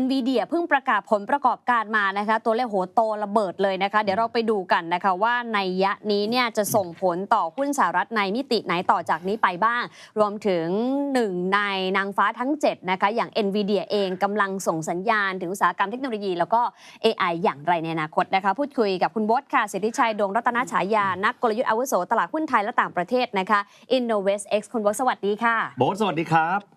NVIDIA เพิ่งประกาศผลประกอบการมานะคะ ตัวเลขโหโตระเบิดเลยนะคะ เดี๋ยวเราไปดูกันนะคะว่าในยะนี้เนี่ยจะส่งผลต่อหุ้นสหรัฐในมิติไหนต่อจากนี้ไปบ้าง รวมถึงหนึ่งในนางฟ้าทั้ง 7 นะคะ อย่าง NVIDIA เองกำลังส่งสัญญาณ ถึงอุตสาหกรรมเทคโนโลยี แล้วก็ AI อย่างไรในอนาคตนะคะ พูดคุยกับคุณบดค่ะสิทธิชัยดวงรัตนฉายา นักกลยุทธ์อาวุโสตลาดหุ้นไทยและต่างประเทศนะคะ Innovest X คุณบดสวัสดีค่ะโบ๊ทสวัสดีครับ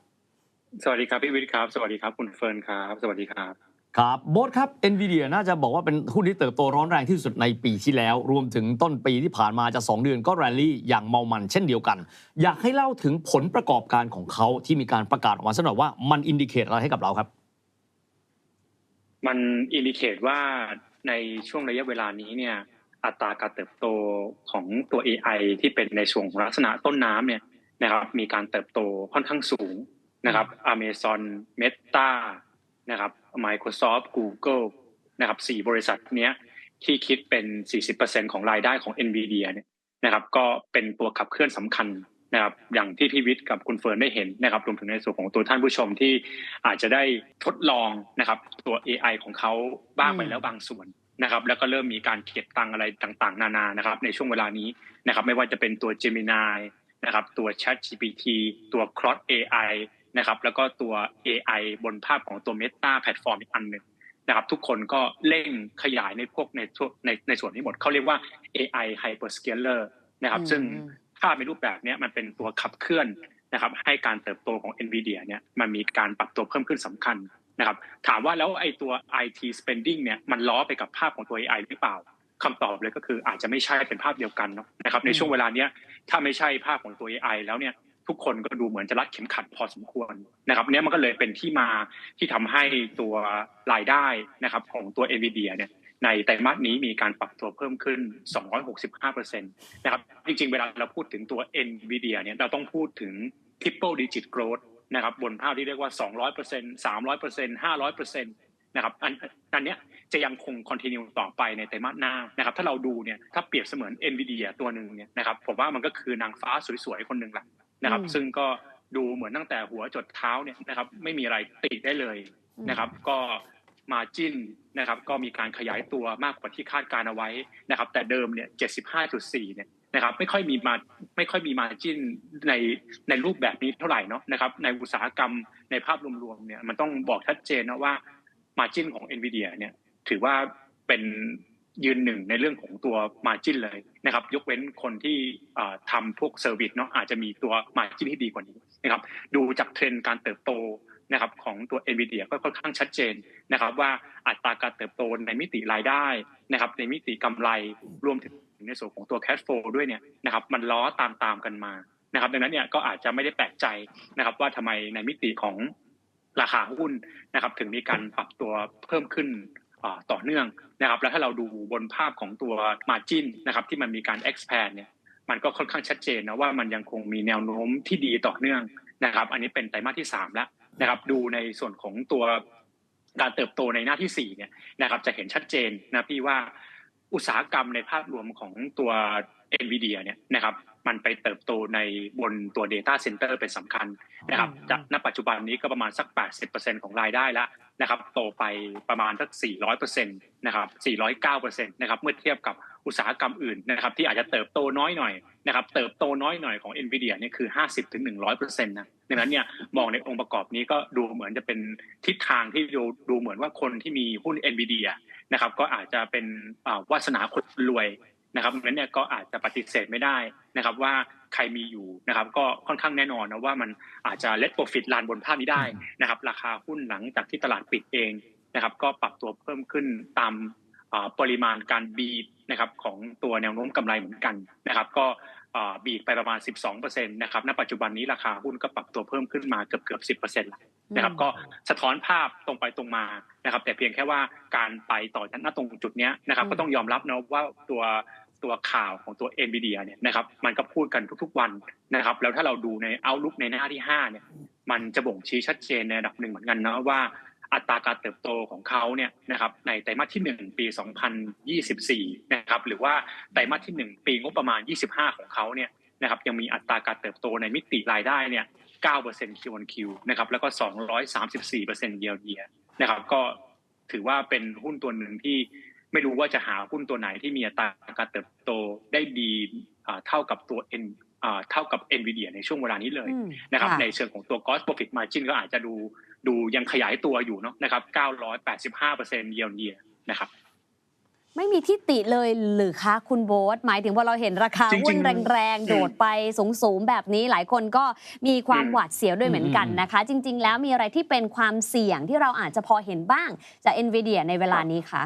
สวัสดีครับพี่วิทย์ครับ สวัสดีครับคุณเฟิร์นครับ สวัสดีครับครับโบ๊ทครับ NVIDIA น่าจะบอกว่าเป็นหุ้นที่เติบโตร้อนแรงที่สุดในปีที่แล้ว รวมถึงต้นปีที่ผ่านมาจะ 2 เดือนก็แรลลี่อย่างเมามันเช่นเดียวกัน อยากให้เล่าถึงผลประกอบการของเขาที่มีการประกาศออกมาสักหน่อยว่ามันอินดิเคตอะไรให้กับเราครับ มันอินดิเคตว่าในช่วงระยะเวลานี้เนี่ยอัตราการเติบโตของตัว AI ที่เป็นในช่วงของลักษณะต้นน้ำเนี่ยนะครับมีการเติบโตค่อนข้างสูง นะครับ Amazon Meta นะครับ Microsoft Google นะครับสี่บริษัทเนี้ยที่คิดเป็น 40%ของรายได้ของ NVIDIA เนี่ยนะครับ ก็เป็นตัวขับเคลื่อนสำคัญนะครับอย่างที่พี่วิทย์กับคุณเฟิร์นได้เห็นนะครับรวมถึงในส่วนของตัวท่านผู้ชมที่อาจจะได้ทดลองนะครับตัว AI ของเขาบ้างไปแล้วบางส่วนนะครับ แล้วก็เริ่มมีการเก็บตังอะไรต่างๆ นานานะครับ ในช่วงเวลานี้นะครับ ไม่ว่าจะเป็นตัว Gemini นะครับตัว Chat GPT ตัว Claude AI นะครับ แล้วก็ตัว AI บนภาพของตัว Meta แพลตฟอร์มอีกอันหนึ่งนะครับ ทุกคนก็เร่งขยายในพวกในในในส่วนนี้หมดเขาเรียกว่า AI hyperscaler นะครับ ซึ่งภาพในรูปแบบนี้มันเป็นตัวขับเคลื่อนนะครับ ให้การเติบโตของ NVIDIA เนี่ยมันมีการปรับตัวเพิ่มขึ้นสำคัญนะครับ ถามว่าแล้วไอ้ตัว IT spending เนี่ยมันล้อไปกับภาพของตัว AI หรือเปล่าคำตอบเลยก็คืออาจจะไม่ใช่เป็นภาพเดียวกันเนาะนะครับในช่วงเวลาเนี้ยถ้าไม่ใช่ภาพของตัว AI แล้วเนี่ย ทุกคนก็ดูเหมือนจะรัดเข็มขัดพอสมควรนะครับเนี้ยมันก็เลยเป็นที่มาที่ทำให้ตัวรายได้นะครับของตัว NVIDIA เนี่ยในไตรมาสนี้มีการปรับตัวเพิ่มขึ้น 265%นะครับจริงๆ เวลาเราพูดถึงตัว NVIDIA เนี่ยเราต้องพูดถึง triple digit growth นะครับบนภาพที่เรียกว่า 200% 300% 500%นะครับอันอันเนี้ยจะยังคง continue ต่อไปในไตรมาสหน้านะครับถ้าเราดูเนี่ยถ้าเปรียบเสมือน NVIDIA ตัวหนึ่งเนี่ยนะครับผมว่ามันก็คือนางฟ้าสวยๆ คนหนึ่งแหละ นะครับอืมซึ่งก็ดูเหมือนตั้งแต่หัวจดเท้าเนี่ยนะครับ ไม่มีอะไรติได้เลยนะครับ ก็มาจินนะครับ ก็มีการขยายตัวมากกว่าที่คาดการเอาไว้นะครับ แต่เดิมเนี่ย75.4เนี่ยนะครับ ไม่ค่อยมีมาไม่ค่อยมีมาจินในในรูปแบบนี้เท่าไหร่เนาะนะครับ ในอุตสาหกรรมในภาพรวมๆเนี่ยมันต้องบอกชัดเจนนะว่ามาจินของ NVIDIA เนี่ยถือว่าเป็น ยืนหนึ่งในเรื่องของตัวมาจินเลยนะครับ ยกเว้นคนที่ทำพวกเซอร์วิสเนาะอาจจะมีตัวมาจินที่ดีกว่านี้นะครับ ดูจากเทรนด์การเติบโตนะครับของตัว NVIDIA ก็ค่อนข้างชัดเจนนะครับ ว่าอัตราการเติบโตในมิติรายได้นะครับ ในมิติกำไรรวมถึงในส่วนของตัว cash flow ด้วยเนี่ยนะครับ มันล้อตามตามกันมานะครับ ดังนั้นเนี่ยก็อาจจะไม่ได้แปลกใจนะครับ ว่าทำไมในมิติของราคาหุ้นนะครับ ถึงมีการปรับตัวเพิ่มขึ้น ต่อเนื่องนะครับแล้วถ้าเราดูบนภาพของตัว margin นะครับที่มันมีการ expand เนี่ยมันก็ค่อนข้างชัดเจนนะว่ามันยังคงมีแนวโน้มที่ดีต่อเนื่องนะครับ อันนี้เป็นไตรมาสที่สามแล้วนะครับดูในส่วนของตัวการเติบโตในหน้าที่สี่เนี่ยนะครับจะเห็นชัดเจนนะพี่ว่าอุตสาหกรรมในภาพรวมของตัว NVIDIA เนี่ยนะครับ มันไปเติบโตในบนตัว Data Center เป็นสำคัญนะครับจากณปัจจุบันนี้ก็ประมาณสัก 80%ของรายได้แล้วนะครับโตไปประมาณสัก 400%นะครับ 409%นะครับเมื่อเทียบกับอุตสาหกรรมอื่นนะครับที่อาจจะเติบโตน้อยหน่อยนะครับเติบโตน้อยหน่อยของ NVIDIA เนี่ยคือ 50-100%นะดังนั้นเนี่ยมองในองค์ประกอบนี้ก็ดูเหมือนจะเป็นทิศทางที่ดูดูเหมือนว่าคนที่มีหุ้น NVIDIA นะครับก็อาจจะเป็นอ่าวาสนาคนรวย นะครับดังนั้นเนี่ยก็อาจจะปฏิเสธไม่ได้นะครับว่าใครมีอยู่นะครับ ก็ค่อนข้างแน่นอนนะว่ามันอาจจะเลทโปรฟิตลานบนภาพนี้ได้นะครับ ราคาหุ้นหลังจากที่ตลาดปิดเองนะครับ ก็ปรับตัวเพิ่มขึ้นตาม ปริมาณการบีทนะครับของตัวแนวโน้มกำไรเหมือนกันนะครับ ก็อ่าบีทไปประมาณ 12%นะครับ ณ ปัจจุบันนี้ราคาหุ้นก็ปรับตัวเพิ่มขึ้นมาเกือบเกือบ10%แล้วนะครับ ก็สะท้อนภาพตรงไปตรงมานะครับ แต่เพียงแค่ว่าการไปต่อจากหน้าตรงจุดเนี้ยนะครับอืมก็ต้องยอมรับนะว่าตัวตัวข่าวของตัว NVIDIA เนี่ยนะครับ มันก็พูดกันทุกๆวันนะครับ แล้วถ้าเราดูในเอาลุกในหน้าที่5เนี่ย มันจะบ่งชี้ชัดเจนในระดับหนึ่งเหมือนกันนะว่า อัตราการเติบโตของเขาเนี่ยนะครับในไตรมาสที่ 1 ปี 2024 นะครับหรือว่าไตรมาสที่ 1 ปีงบประมาณ 25 ของเขาเนี่ยนะครับยังมีอัตราการเติบโตในมิติรายได้เนี่ย9% Q on Q นะครับแล้วก็ 234% year on year นะครับก็ถือว่าเป็นหุ้นตัวหนึ่งที่ไม่รู้ว่าจะหาหุ้นตัวไหนที่มีอัตราการเติบโตได้ดีอ่าเท่ากับตัวเอ็นเท่ากับ NVIDIA ในช่วงเวลานี้เลยอืมนะครับค่ะในเชิงของตัว gross profit margin ก็อาจจะดู ดูยังขยายตัวอยู่เนาะนะครับ 985% year on year นะครับไม่มีที่ติเลยหรือคะคุณโบ๊ทหมายถึงว่าเราเห็นราคาจริงๆหุ้นแรงๆ โดดไปสูงๆ แบบนี้หลายคนก็มีความอืมหวาดเสียวด้วยเหมือนกันนะคะ จริง ๆ แล้วมีอะไรที่เป็นความเสี่ยงที่เราอาจจะพอเห็นบ้างจาก NVIDIA ในเวลานี้คะ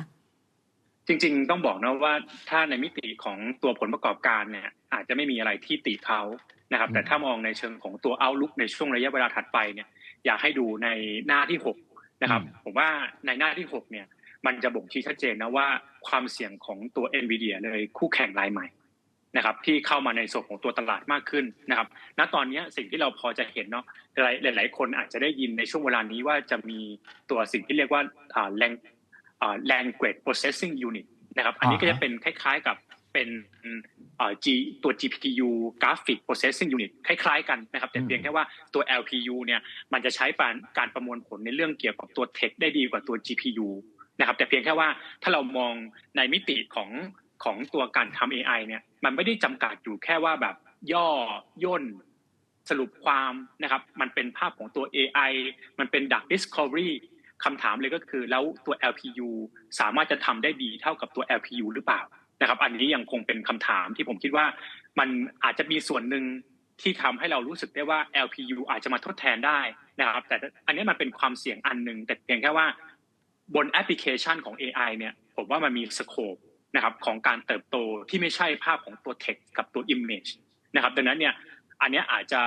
จริง ๆ ต้องบอกนะว่าถ้าในมิติของตัวผลประกอบการเนี่ยอาจจะไม่มีอะไรที่ติเขานะครับอืมแต่ถ้ามองในเชิงของตัว outlook ในช่วงระยะเวลาถัดไปเนี่ย อยากให้ดูในหน้าที่หกนะครับ ผมว่าในหน้าที่หกเนี่ย มันจะบ่งชี้ชัดเจนนะว่าความเสี่ยงของตัว NVIDIA เลยคู่แข่งรายใหม่นะครับ ที่เข้ามาในส่วนของตัวตลาดมากขึ้นนะครับ ณตอนนี้สิ่งที่เราพอจะเห็นเนาะหลายหลายๆคนอาจจะได้ยินในช่วงเวลานี้ว่าจะมีตัวสิ่งที่เรียกว่าอ่า lang อ่า language processing unit นะครับ อันนี้ก็จะเป็นคล้าย ๆ กับ เป็นอ่า G ตัว GPU graphic processing unit คล้ายๆกันนะครับ แต่เพียงแค่ว่าตัว LPU เนี่ยมันจะใช้การการประมวลผลในเรื่องเกี่ยวกับตัว text ได้ดีกว่าตัว GPU นะครับ แต่เพียงแค่ว่าถ้าเรามองในมิติของของตัวการทำ AI เนี่ยมันไม่ได้จำกัดอยู่แค่ว่าแบบย่อย่นสรุปความนะครับ มันเป็นภาพของตัว AI มันเป็น Dark Discovery คำถามเลยก็คือแล้วตัว LPU สามารถจะทำได้ดีเท่ากับตัว LPU หรือเปล่า นะครับ อันนี้ยังคงเป็นคำถามที่ผมคิดว่ามันอาจจะมีส่วนหนึ่งที่ทำให้เรารู้สึกได้ว่า LPU อาจจะมาทดแทนได้นะครับ แต่อันนี้มันเป็นความเสี่ยงอันหนึ่งแต่เพียงแค่ว่าบนแอปพลิเคชันของ AI เนี่ยผมว่ามันมีสโคปนะครับของการเติบโตที่ไม่ใช่ภาพของตัว text กับตัว image นะครับดังนั้นเนี่ยอันนี้อาจจะ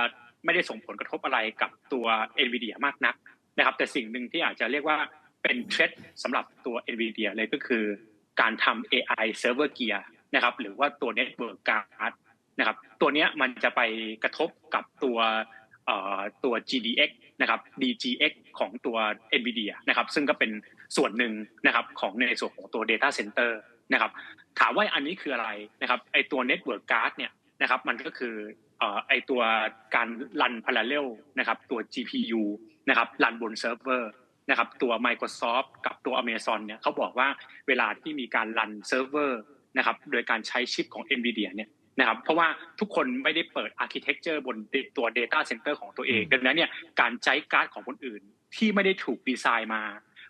ไม่ได้ส่งผลกระทบอะไรกับตัว NVIDIA มากนักนะครับ แต่สิ่งหนึ่งที่อาจจะเรียกว่าเป็นเทรดสำหรับตัว NVIDIA เลยก็คือ การทำ AI server gear นะครับ หรือว่าตัว network card นะครับ ตัวนี้มันจะไปกระทบกับตัวตัว GDX นะครับ DGX ของตัว NVIDIA นะครับ ซึ่งก็เป็นส่วนหนึ่งนะครับของในส่วนของตัว Data Center นะครับ ถามว่าอันนี้คืออะไรนะครับ ไอตัว Network Card เนี่ยนะครับ มันก็คือเอ่อไอตัวการรัน parallel นะครับ ตัว GPU นะครับ รันบนเซิร์ฟเวอร์ นะครับตัว Microsoft กับตัว Amazon เนี่ยเขาบอกว่าเวลาที่มีการรันเซิร์ฟเวอร์นะครับโดยการใช้ชิปของ NVIDIA เนี่ยนะครับเพราะว่าทุกคนไม่ได้เปิด architecture บนตัว data center ของตัวเองอืมดังนั้นเนี่ยการใช้การ์ดของคนอื่น ที่ไม่ได้ถูกดีไซน์มา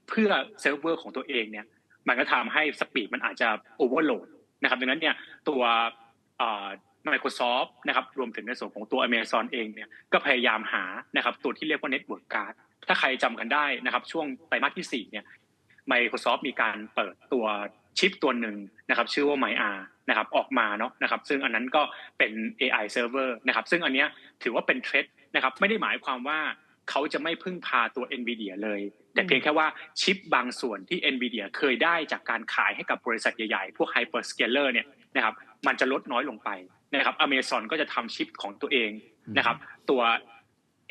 เพื่อเซิร์ฟเวอร์ของตัวเองเนี่ยมันก็ทำให้สปีดมันอาจจะโอเวอร์โหลดนะครับดังนั้นเนี่ยตัวเอ่อ Microsoft นะครับรวมถึงในส่วนของตัว Amazon เองเนี่ยก็พยายามหานะครับตัวที่เรียกว่า Network Card ถ้าใครจำกันได้นะครับ ช่วงไตรมาสที่4เนี่ย Microsoft มีการเปิดตัวชิปตัวหนึ่งนะครับ ชื่อว่า MyR นะครับออกมาเนาะนะครับ ซึ่งอันนั้นก็เป็น AI server นะครับ ซึ่งอันเนี้ยถือว่าเป็นเทรดนะครับ ไม่ได้หมายความว่าเขาจะไม่พึ่งพาตัว NVIDIA เลย แต่เพียงแค่ว่าชิปบางส่วนที่ NVIDIA เคยได้จากการขายให้กับบริษัทใหญ่ๆ พวก hyperscaler เนี่ยนะครับ มันจะลดน้อยลงไปนะครับ Amazon ก็จะทำชิปของตัวเองนะครับ ตัว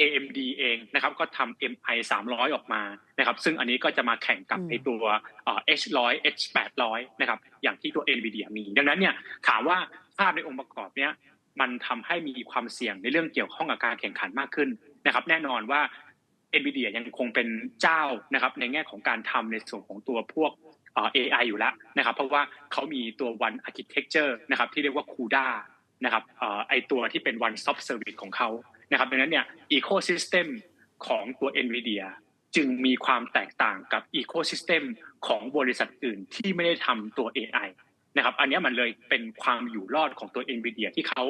AMD เองนะครับก็ทำ MI 300 ออกมานะครับซึ่งอันนี้ก็จะมาแข่งกับอืมในตัวเอ่อ H100 H800 นะครับอย่างที่ตัว NVIDIA มี ดังนั้นเนี่ยถามว่าภาพในองค์ประกอบเนี้ยมันทำให้มีความเสี่ยงในเรื่องเกี่ยวข้องกับการแข่งขันมากขึ้นนะครับแน่นอนว่า NVIDIA ยังคงเป็นเจ้านะครับในแง่ของการทำในส่วนของตัวพวกเอ่อ AI อยู่แล้วนะครับเพราะว่าเขามีตัว One Architecture นะครับที่เรียกว่า CUDA นะครับเอ่อไอตัวที่เป็น One Stop Service ของเขา นะครับดังนั้นเนี่ย Ecosystem ของตัว NVIDIA จึงมีความแตกต่างกับ Ecosystem ของบริษัทอื่นที่ไม่ได้ทำตัว AI นะครับอันนี้มันเลยเป็นความอยู่รอดของตัว NVIDIA ที่เขา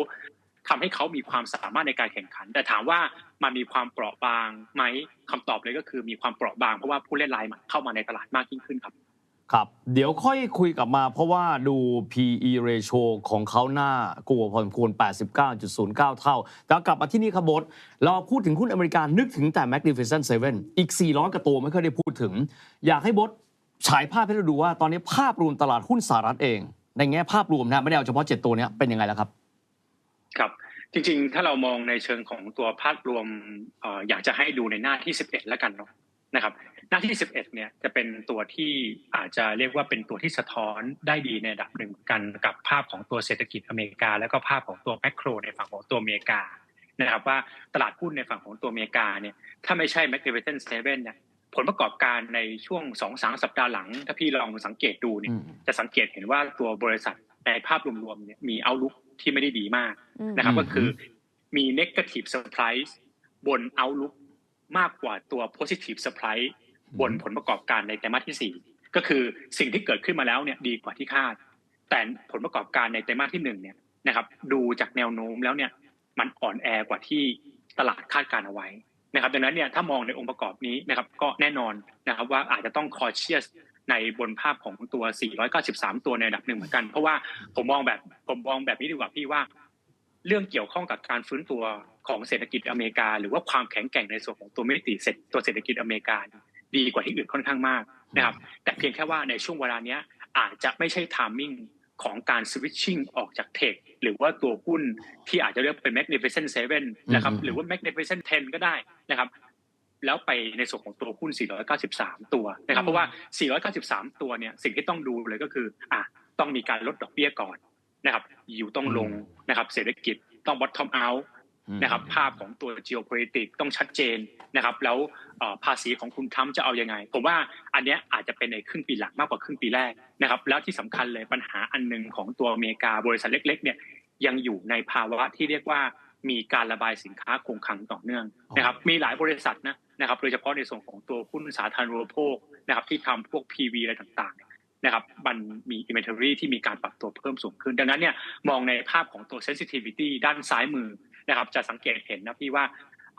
ทำให้เขามีความสามารถในการแข่งขัน แต่ถามว่ามันมีความเปราะบางไหมคำตอบเลยก็คือมีความเปราะบางเพราะว่าผู้เล่นรายใหม่เข้ามาในตลาดมากยิ่งขึ้นครับ ครับ เดี๋ยวค่อยคุยกลับมาเพราะว่าดู PE ratio ของเขาหน้ากลัวพอสมควร 89.09 เท่า แต่กลับมาที่นี่ครับบดเราพูดถึงหุ้นอเมริกานึกถึงแต่ Magnificent Seven อีก 400กว่าตัวไม่เคยได้พูดถึง อยากให้บดฉายภาพให้เราดูว่าตอนนี้ภาพรวมตลาดหุ้นสหรัฐเอง ในแง่ภาพรวมนะไม่ได้เอาเฉพาะ 7 ตัวนี้เป็นยังไงแล้วครับ ครับจริงๆ ถ้าเรามองในเชิงของตัวภาพรวมอยากจะให้ดูในหน้าที่ 11 แล้วกันเนาะนะครับ หน้าที่ 11 เนี่ยจะเป็นตัวที่อาจจะเรียกว่าเป็นตัวที่สะท้อนได้ดีในระดับหนึ่งกันกับภาพของตัวเศรษฐกิจอเมริกา แล้วก็ภาพของตัวแมกโรในฝั่งของตัวอเมริกานะครับว่าตลาดหุ้นในฝั่งของตัวอเมริกาเนี่ยถ้าไม่ใช่ Magnificent Seven เนี่ยผลประกอบการในช่วงสองสามสัปดาห์หลัง ถ้าพี่ลองสังเกตดูเนี่ยอืมจะสังเกตเห็นว่าตัวบริษัทในภาพรวมๆเนี่ยมีเอาลุกที่ไม่ได้ดีมากอืมนะครับอืมก็คือมี negative surprise บน outlook มากกว่าตัว positive surprise บนผลประกอบการในไตรมาสที่ 4 ก็คือสิ่งที่เกิดขึ้นมาแล้วเนี่ยดีกว่าที่คาด แต่ผลประกอบการในไตรมาสที่หนึ่งเนี่ยนะครับดูจากแนวโน้มแล้วเนี่ยมันอ่อนแอกว่าที่ตลาดคาดการเอาไว้นะครับดังนั้นเนี่ยถ้ามองในองค์ประกอบนี้นะครับก็แน่นอนนะครับว่าอาจจะต้อง cautious ในบนภาพของตัว 493 ตัวในระดับหนึ่งเหมือนกัน เพราะว่าผมมองแบบผมมองแบบนี้ดีกว่าพี่ว่า เรื่องเกี่ยวข้องกับการฟื้นตัวของเศรษฐกิจอเมริกา หรือว่าความแข็งแกร่งในส่วนของตัวมิติเศรษฐตัวเศรษฐกิจอเมริกา ดีกว่าที่อื่นค่อนข้างมากนะครับ แต่เพียงแค่ว่าในช่วงเวลาเนี้ยอาจจะไม่ใช่ทามมิ่งของการสวิตชิ่งออกจากเทคหรือว่าตัวหุ้นที่อาจจะเรียกเป็น Magnificent Seven นะครับอืมหรือว่า Magnificent Ten ก็ได้นะครับ แล้วไปในส่วนของตัวหุ้น 493 ตัวนะครับ เพราะว่า 493 ตัวเนี่ยสิ่งที่ต้องดูเลยก็คืออะต้องมีการลดดอกเบี้ยก่อนนะครับยิวต้องลงนะครับเศรษฐกิจต้อง bottom out นะครับภาพของตัว geopolitics ต้องชัดเจนนะครับ แล้วเอ่อ ภาษีของคุณทรัมป์จะเอายังไง ผมว่าอันเนี้ยอาจจะเป็นในครึ่งปีหลังมากกว่าครึ่งปีแรกนะครับ แล้วที่สำคัญเลยปัญหาอันหนึ่งของตัวอเมริกาบริษัทเล็ก ๆ เนี่ยยังอยู่ในภาวะที่เรียกว่ามีการระบายสินค้าคงคลังต่อเนื่องนะครับ มีหลายบริษัทนะนะครับโดยเฉพาะในส่วนของตัวหุ้นสาธารณูปโภคนะครับที่ทำพวก PV อะไรต่างๆเนี่ยนะครับมันมี inventory ที่มีการปรับตัวเพิ่มสูงขึ้น ดังนั้นเนี่ยมองในภาพของตัว sensitivity ด้านซ้ายมือนะครับจะสังเกตเห็นนะพี่ว่า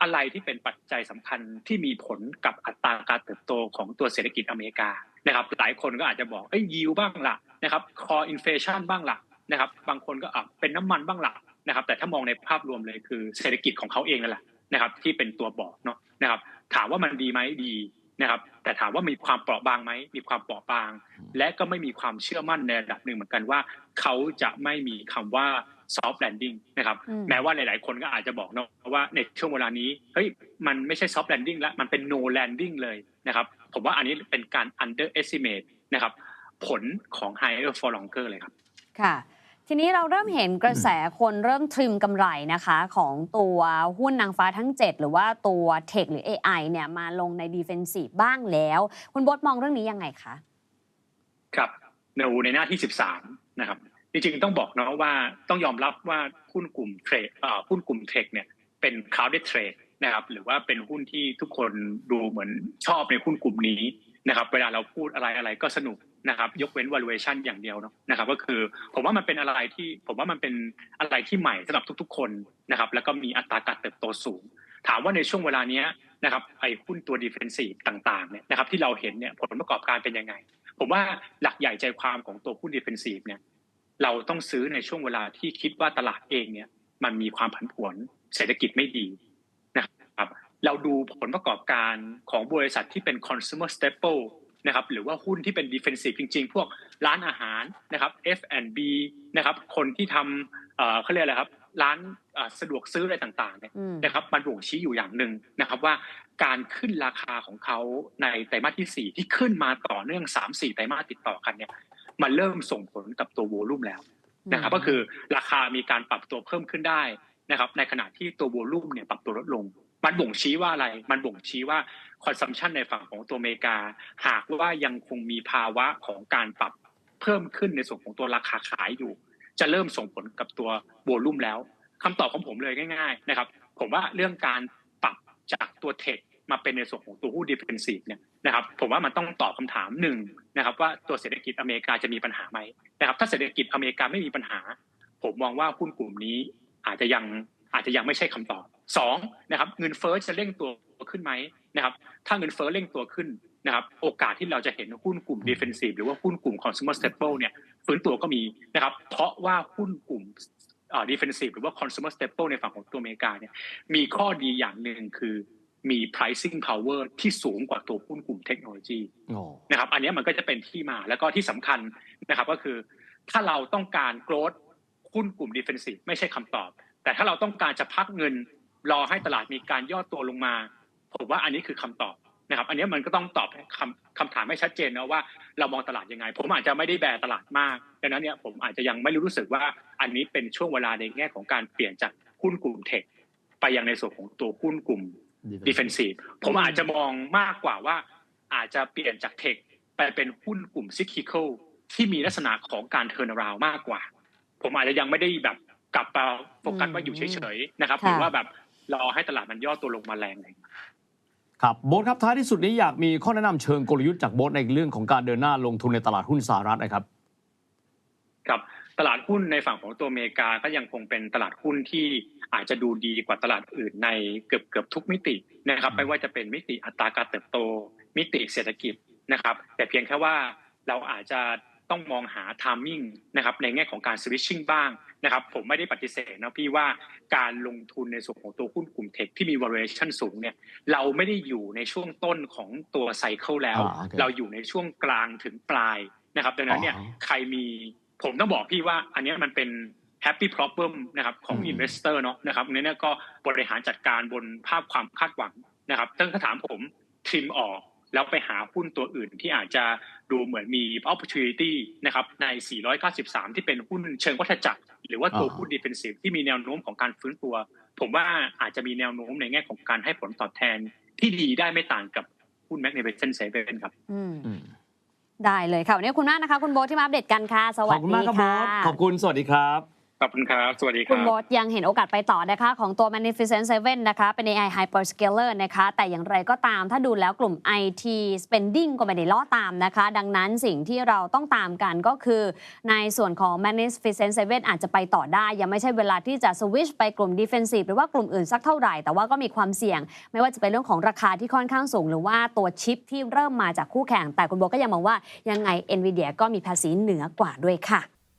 อะไรที่เป็นปัจจัยสำคัญที่มีผลกับอัตราการเติบโตของตัวเศรษฐกิจอเมริกานะครับ หลายคนก็อาจจะบอกเอ้ยยิวบ้างล่ะนะครับ core inflation บ้างล่ะนะครับ บางคนก็อะเป็นน้ำมันบ้างล่ะนะครับ แต่ถ้ามองในภาพรวมเลยคือเศรษฐกิจของเขาเองนั่นแหละนะครับ ที่เป็นตัวบอกเนาะนะครับ ถามว่ามันดีไหมดีนะครับ แต่ถามว่ามีความเปราะบางไหมมีความเปราะบาง และก็ไม่มีความเชื่อมั่นในระดับหนึ่งเหมือนกันว่า เขาจะไม่มีคำว่า soft landing นะครับอืมแม้ว่าหลาย ๆ คนก็อาจจะบอกเนาะว่าในช่วงเวลานี้เฮ้ยมันไม่ใช่ soft landing แล้วมันเป็น no landing เลยนะครับผมว่าอันนี้เป็นการ underestimate นะครับผลของ higher for longer เลยครับค่ะทีนี้เราเริ่มเห็นกระแสคนเริ่มทริมกำไรนะคะ ของตัวหุ้นนางฟ้าทั้ง 7 หรือว่าตัวเทคหรือ AI เนี่ยมาลงใน Defensive บ้างแล้ว คุณบดมองเรื่องนี้ยังไงคะ ครับในในหน้าที่ 13 นะครับ จริงๆต้องบอกเนาะว่าต้องยอมรับว่าหุ้นกลุ่มเทรดหุ้นกลุ่มเทคเนี่ยเป็น crowded trade นะครับหรือว่าเป็นหุ้นที่ทุกคนดูเหมือนชอบในหุ้นกลุ่มนี้นะครับเวลาเราพูดอะไรอะไรก็สนุกนะครับยกเว้น valuation อย่างเดียวเนาะนะครับก็คือผมว่ามันเป็นอะไรที่ผมว่ามันเป็นอะไรที่ใหม่สำหรับทุก ๆ คนนะครับแล้วก็มีอัตราการเติบโตสูง ถามว่าในช่วงเวลานี้นะครับไอ้หุ้นตัว defensive ต่างๆเนี่ยนะครับที่เราเห็นเนี่ยผลประกอบการเป็นยังไง ผมว่าหลักใหญ่ใจความของตัวหุ้น defensive เนี่ย เราต้องซื้อในช่วงเวลาที่คิดว่าตลาดเองเนี่ย มันมีความผันผวนเศรษฐกิจไม่ดีนะครับ เราดูผลประกอบการของบริษัทที่เป็น consumer staple นะครับหรือว่าหุ้นที่เป็น defensive จริง ๆ พวกร้านอาหารนะครับ F&B นะครับ คนที่ทำเอ่อเขาเรียกอะไรครับร้านเอ่อสะดวกซื้ออะไรต่างๆเนี่ยอืมนะครับมันบ่งชี้อยู่อย่างหนึ่งนะครับว่าการขึ้นราคาของเขาในไตรมาสที่ 4 ที่ขึ้นมาต่อเนื่อง 3-4 ไตรมาสติดต่อกันเนี่ย มันเริ่มส่งผลกับตัวโวลุ่มแล้วนะครับก็คือราคามีการปรับตัวเพิ่มขึ้นได้นะครับในขณะที่ตัวโวลุ่มเนี่ยปรับตัวลดลง มันบ่งชี้ว่าอะไร มันบ่งชี้ว่าคอนซัมชันในฝั่งของตัวอเมริกา หากว่ายังคงมีภาวะของการปรับเพิ่มขึ้นในส่วนของตัวราคาขายอยู่ จะเริ่มส่งผลกับตัวโวลุ่มแล้วคำตอบของผมเลยง่าย ๆ นะครับ ผมว่าเรื่องการปรับจากตัวเทค มาเป็นในส่วนของตัวหุ้นดิเฟนซีฟเนี่ยนะครับผมว่ามันต้องตอบคำถามหนึ่งนะครับ ว่าตัวเศรษฐกิจอเมริกาจะมีปัญหาไหมนะครับ ถ้าเศรษฐกิจอเมริกาไม่มีปัญหา ผมมองว่าหุ้นกลุ่มนี้อาจจะยังอาจจะยังไม่ใช่คำตอบสองนะครับเงินเฟ้อจะเร่งตัวขึ้นไหมนะครับ ถ้าเงินเฟ้อเร่งตัวขึ้นนะครับ โอกาสที่เราจะเห็นหุ้นกลุ่ม defensive หรือว่าหุ้นกลุ่ม consumer staple เนี่ยฟื้นตัวก็มีนะครับ เพราะว่าหุ้นกลุ่มเอ่อ defensive หรือว่า consumer staple ในฝั่งของตัวอเมริกาเนี่ยมีข้อดีอย่างหนึ่งคือ มี pricing power ที่สูงกว่าตัวหุ้นกลุ่มเทคโนโลยีโอ้นะครับอันนี้มันก็จะเป็นที่มาแล้วก็ที่สำคัญนะครับก็คือ ถ้าเราต้องการ growth หุ้นกลุ่ม defensive ไม่ใช่คำตอบ แต่ถ้าเราต้องการจะพักเงินรอให้ตลาดมีการย่อตัวลงมา ผมว่าอันนี้คือคำตอบนะครับอันนี้มันก็ต้องตอบคำคำถามให้ชัดเจนนะว่าเรามองตลาดยังไง ผมอาจจะไม่ได้แบร์ตลาดมากดังนั้นเนี่ยผมอาจจะยังไม่รู้สึกว่าอันนี้เป็นช่วงเวลาในแง่ของการเปลี่ยนจากหุ้นกลุ่มเทคไปยังในส่วนของตัวหุ้นกลุ่ม defensive ผมอาจจะมองมากกว่าว่า อาจจะเปลี่ยนจากเทคไปเป็นหุ้นกลุ่มซิคิคลที่มีลักษณะของการเทิร์นราวมากกว่า ผมอาจจะยังไม่ได้แบบกลับมาโฟกัสว่าอยู่เฉยๆนะครับค่ะหรือว่าแบบรอให้ตลาดมันย่อตัวลงมาแรงเลยครับโบทครับท้ายที่สุดนี้อยากมีข้อแนะนำเชิงกลยุทธ์จากโบทในเรื่องของการเดินหน้าลงทุนในตลาดหุ้นสหรัฐนะครับ ครับ ตลาดหุ้นในฝั่งของตัวอเมริกาก็ยังคงเป็นตลาดหุ้นที่อาจจะดูดีกว่าตลาดอื่นในเกือบเกือบทุกมิตินะครับอืมไม่ว่าจะเป็นมิติอัตราการเติบโต มิติเศรษฐกิจนะครับ แต่เพียงแค่ว่าเราอาจจะต้องมองหาทามมิ่งนะครับในแง่ของการสวิตชิ่งบ้างนะครับ ผมไม่ได้ปฏิเสธนะพี่ว่าการลงทุนในส่วนของตัวหุ้นกลุ่มเทคที่มี valuation สูงเนี่ยเราไม่ได้อยู่ในช่วงต้นของตัวไซเคิลแล้วอ่าโอเคเราอยู่ในช่วงกลางถึงปลายนะครับดังนั้นเนี่ยอ๋อใครมี ผมต้องบอกพี่ว่าอันเนี้ยมันเป็น happy problem นะครับของอืม investor เนาะนะครับอันนี้เนี่ยก็บริหารจัดการบนภาพความคาดหวังนะครับถ้าถามผมทริมออกแล้วไปหาหุ้นตัวอื่นที่อาจจะดูเหมือนมี opportunity นะครับใน 493 ที่เป็นหุ้นเชิงวัฏจักร หรือว่าตัวอ่าหุ้น defensive ที่มีแนวโน้มของการฟื้นตัว ผมว่าอาจจะมีแนวโน้มในแง่ของการให้ผลตอบแทนที่ดีได้ไม่ต่างกับหุ้น Magnificent Seven ครับอืมอืม ได้เลยค่ะวันนี้คุณมากนะคะ คุณโบทที่มาอัปเดตกันค่ะ สขวัอบคุณดีมากครับโบค่ะ ขอบคุณ สวัสดีครับ ขอบคุณครับ สวัสดีคคุณรับโบทยังเห็นโอกาสไปต่อนะคะของตัว Magnificent Seven นะคะเป็น AI Hyperscaler นะคะแต่อย่างไรก็ตามถ้าดูแล้วกลุ่ม IT Spending ก็ไม่ได้ล้อตามนะคะ ดังนั้นสิ่งที่เราต้องตามกันก็คือ ในส่วนของ Magnificent Seven อาจจะไปต่อได้ ยังไม่ใช่เวลาที่จะสวิชไปกลุ่ม Defensive หรือว่ากลุ่มอื่นสักเท่าไหร่ แต่ว่าก็มีความเสี่ยง ไม่ว่าจะเป็นเรื่องของราคาที่ค่อนข้างสูง หรือว่าตัวชิปที่เริ่มมาจากคู่แข่ง แต่คุณโบก็ยังมองว่ายังไง NVIDIA ก็มีภาษีเหนือกว่าด้วยค่ะ